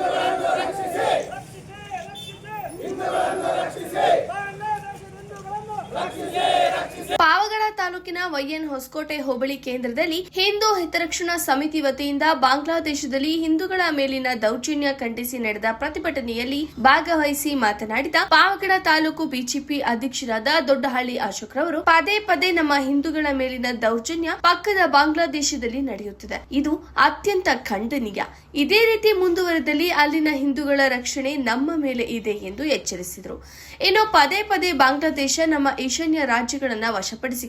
ಪಾವಗಡ ತಾಲೂಕಿನ ವೈಎನ್ ಹೊಸಕೋಟೆ ಹೋಬಳಿ ಕೇಂದ್ರದಲ್ಲಿ ಹಿಂದೂ ಹಿತರಕ್ಷಣಾ ಸಮಿತಿ ವತಿಯಿಂದ ಬಾಂಗ್ಲಾದೇಶದಲ್ಲಿ ಹಿಂದೂಗಳ ಮೇಲಿನ ದೌರ್ಜನ್ಯ ಖಂಡಿಸಿ ನಡೆದ ಪ್ರತಿಭಟನೆಯಲ್ಲಿ ಭಾಗವಹಿಸಿ ಮಾತನಾಡಿದ ಪಾವಗಡ ತಾಲೂಕು ಬಿಜೆಪಿ ಅಧ್ಯಕ್ಷರಾದ ದೊಡ್ಡಹಳ್ಳಿ ಅಶೋಕ್ ರವರು, ಪದೇ ಪದೇ ನಮ್ಮ ಹಿಂದೂಗಳ ಮೇಲಿನ ದೌರ್ಜನ್ಯ ಪಕ್ಕದ ಬಾಂಗ್ಲಾದೇಶದಲ್ಲಿ ನಡೆಯುತ್ತಿದೆ. ಇದು ಅತ್ಯಂತ ಖಂಡನೀಯ. ಇದೇ ರೀತಿ ಮುಂದುವರೆದಲ್ಲಿ ಅಲ್ಲಿನ ಹಿಂದೂಗಳ ರಕ್ಷಣೆ ನಮ್ಮ ಮೇಲೆ ಇದೆ ಎಂದು ಎಚ್ಚರಿಸಿದರು. ಇನ್ನು ಪದೇ ಪದೇ ಬಾಂಗ್ಲಾದೇಶ ನಮ್ಮ ಈಶಾನ್ಯ ರಾಜ್ಯಗಳನ್ನು ರಾಜ್ಯಗಳನ್ನ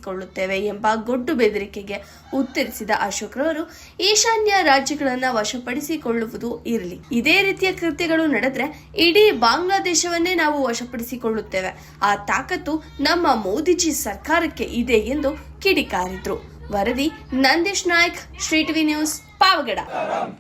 ವಶಪಡಿಸಿಕೊಳ್ಳುತ್ತೇವೆ ಎಂಬ ಗೊಡ್ಡು ಬೆದರಿಕೆಗೆ ಉತ್ತರಿಸಿದ ಅಶೋಕ್ರವರು, ಈಶಾನ್ಯ ರಾಜ್ಯಗಳನ್ನ ವಶಪಡಿಸಿಕೊಳ್ಳುವುದು ಇರಲಿ. ಇದೇ ರೀತಿಯ ಕೃತ್ಯಗಳು ನಡೆದ್ರೆ ಇಡೀ ಬಾಂಗ್ಲಾದೇಶವನ್ನೇ ನಾವು ವಶಪಡಿಸಿಕೊಳ್ಳುತ್ತೇವೆ. ಆ ತಾಕತ್ತು ನಮ್ಮ ಮೋದಿಜಿ ಸರ್ಕಾರಕ್ಕೆ ಇದೆ ಎಂದು ಕಿಡಿಕಾರಿದ್ರು. ವರದಿ ನಂದೀಶ್ ನಾಯ್ಕ್, ಶ್ರೀ ಟಿವಿ ನ್ಯೂಸ್, ಪಾವಗಡ.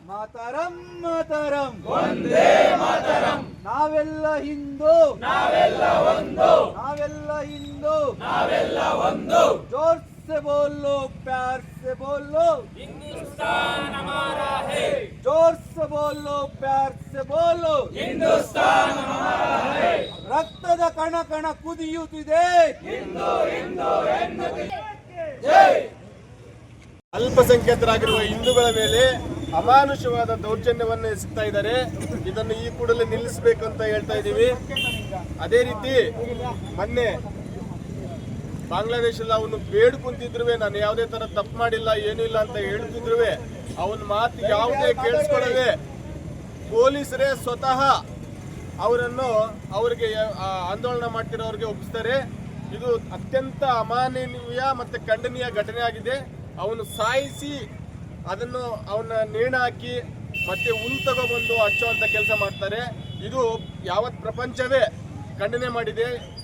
ಮಾತರಂ ಮಾತರಂ ಒಂದೇ ಮಾತರಂ. ನಾವೆಲ್ಲ ಹಿಂದೂ. ನಾವೆಲ್ಲ ಒಂದು. ನಾವೆಲ್ಲ ಹಿಂದೂ ನಾವೆಲ್ಲ ಒಂದು ಜೋರ್ से बोलो प्यार से बोलो हिंदुस्तान हमारा है जोर से बोलो प्यार से बोलो ಹಿಂದೂಸ್ತಾನ ರಕ್ತದ ಕಣ ಕಣ ಕುದಿಯುತ್ತಿದೆ ಅಲ್ಪಸಂಖ್ಯಾತರಾಗಿರುವ ಹಿಂದೂಗಳ ಮೇಲೆ ಅಮಾನುಷವಾದ ದೌರ್ಜನ್ಯವನ್ನು ಎಸಗ್ತಾ ಇದ್ದಾರೆ. ಇದನ್ನು ಈ ಕೂಡಲೇ ನಿಲ್ಲಿಸಬೇಕು ಅಂತ ಹೇಳ್ತಾ ಇದ್ದೀವಿ. ಅದೇ ರೀತಿ ಮೊನ್ನೆ ಬಾಂಗ್ಲಾದೇಶಲ್ಲಿ ಅವನು ಬೇಡ್ಕೊಂತಿದ್ರು ನಾನು ಯಾವುದೇ ತರ ತಪ್ಪು ಮಾಡಿಲ್ಲ, ಏನೂ ಇಲ್ಲ ಅಂತ ಹೇಳ್ತಿದ್ರು ಅವನ ಮಾತು ಯಾವುದೇ ಕೇಳಿಸ್ಕೊಳ್ಳದೆ ಪೊಲೀಸರೇ ಸ್ವತಃ ಅವರನ್ನು ಅವರಿಗೆ ಆಂದೋಲನ ಮಾಡ್ತಿರೋರಿಗೆ ಒಪ್ಪಿಸ್ತಾರೆ. ಇದು ಅತ್ಯಂತ ಅಮಾನವೀಯ ಮತ್ತು ಖಂಡನೀಯ ಘಟನೆ ಆಗಿದೆ. ಅವನು ಸಾಯಿಸಿ ಅದನ್ನು ಅವನ್ನ ನೇಣ ಹಾಕಿ ಮತ್ತೆ ಹುಲ್ ತಗೊಬಂದು ಹಚ್ಚುವಂತ ಕೆಲಸ ಮಾಡ್ತಾರೆ. ಇದು ಯಾವತ್ ಪ್ರಪಂಚವೇ ಖಂಡನೆ ಮಾಡಿದೆ.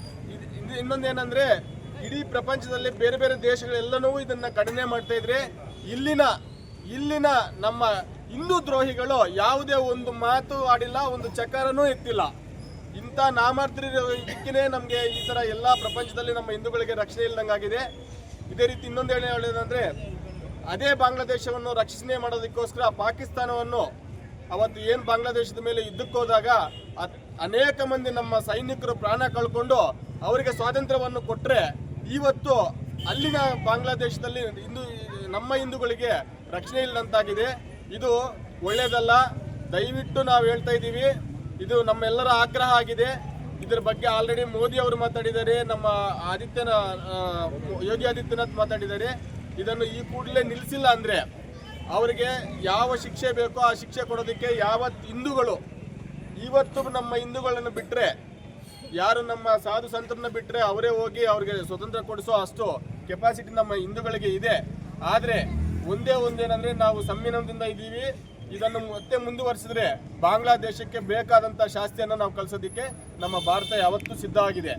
ಇನ್ನೊಂದೇನಂದ್ರೆ, ಇಡೀ ಪ್ರಪಂಚದಲ್ಲಿ ಬೇರೆ ಬೇರೆ ದೇಶಗಳೆಲ್ಲನೂ ಇದನ್ನ ಖಂಡನೆ ಮಾಡ್ತಾ ಇದ್ರೆ, ಇಲ್ಲಿನ ಇಲ್ಲಿನ ನಮ್ಮ ಹಿಂದೂ ದ್ರೋಹಿಗಳು ಯಾವುದೇ ಒಂದು ಮಾತು ಆಡಿಲ್ಲ, ಒಂದು ಚಕಾರನೂ ಎತ್ತಿಲ್ಲ. ಇಂಥ ನಾಮಾರ್ಥಿನೇ ನಮಗೆ ಈ ತರ ಎಲ್ಲಾ ಪ್ರಪಂಚದಲ್ಲಿ ನಮ್ಮ ಹಿಂದೂಗಳಿಗೆ ರಕ್ಷಣೆ ಇಲ್ಲದಂಗಾಗಿದೆ ಇದೇ ರೀತಿ ಇನ್ನೊಂದು ಹೇಳಿ ಹೇಳೋದಂದ್ರೆ ಅದೇ ಬಾಂಗ್ಲಾದೇಶವನ್ನು ರಕ್ಷಣೆ ಮಾಡೋದಕ್ಕೋಸ್ಕರ ಪಾಕಿಸ್ತಾನವನ್ನು ಅವತ್ತು ಏನು ಬಾಂಗ್ಲಾದೇಶದ ಮೇಲೆ ಯುದ್ಧಕ್ಕೆ ಅನೇಕ ಮಂದಿ ನಮ್ಮ ಸೈನಿಕರು ಪ್ರಾಣ ಕಳ್ಕೊಂಡು ಅವರಿಗೆ ಸ್ವಾತಂತ್ರ್ಯವನ್ನು ಕೊಟ್ಟರೆ ಇವತ್ತು ಅಲ್ಲಿನ ಬಾಂಗ್ಲಾದೇಶದಲ್ಲಿ ಹಿಂದೂ ನಮ್ಮ ಹಿಂದೂಗಳಿಗೆ ರಕ್ಷಣೆ ಇಲ್ಲದಂತಾಗಿದೆ. ಇದು ಒಳ್ಳೆಯದಲ್ಲ. ದಯವಿಟ್ಟು ನಾವು ಹೇಳ್ತಾ ಇದ್ದೀವಿ, ಇದು ನಮ್ಮೆಲ್ಲರ ಆಗ್ರಹ ಆಗಿದೆ. ಇದರ ಬಗ್ಗೆ ಆಲ್ರೆಡಿ ಮೋದಿ ಅವರು ಮಾತಾಡಿದ್ದಾರೆ, ನಮ್ಮ ಆದಿತ್ಯನ ಯೋಗಿ ಆದಿತ್ಯನಾಥ್ ಮಾತಾಡಿದ್ದಾರೆ. ಇದನ್ನು ಈ ಕೂಡಲೇ ನಿಲ್ಲಿಸಿಲ್ಲ ಅಂದರೆ ಅವರಿಗೆ ಯಾವ ಶಿಕ್ಷೆ ಬೇಕೋ ಆ ಶಿಕ್ಷೆ ಕೊಡೋದಕ್ಕೆ ಯಾವ ಹಿಂದೂಗಳು, ಇವತ್ತು ನಮ್ಮ ಹಿಂದೂಗಳನ್ನು ಬಿಟ್ಟರೆ ಯಾರು ನಮ್ಮ ಸಾಧು ಸಂತರನ್ನ ಬಿಟ್ಟರೆ ಅವರೇ ಹೋಗಿ ಅವ್ರಿಗೆ ಸ್ವತಂತ್ರ ಕೊಡಿಸೋ ಅಷ್ಟು ಕೆಪಾಸಿಟಿ ನಮ್ಮ ಹಿಂದೂಗಳಿಗೆ ಇದೆ. ಆದರೆ ಒಂದೇ ಒಂದೇನಂದ್ರೆ ನಾವು ಸಂವಿಧಾನದಿಂದ ಇದ್ದೀವಿ. ಇದನ್ನು ಮತ್ತೆ ಮುಂದುವರಿಸಿದ್ರೆ ಬಾಂಗ್ಲಾದೇಶಕ್ಕೆ ಬೇಕಾದಂಥ ಶಾಸ್ತಿಯನ್ನು ನಾವು ಕಲಿಸೋದಕ್ಕೆ ನಮ್ಮ ಭಾರತ ಯಾವತ್ತೂ ಸಿದ್ಧ ಆಗಿದೆ.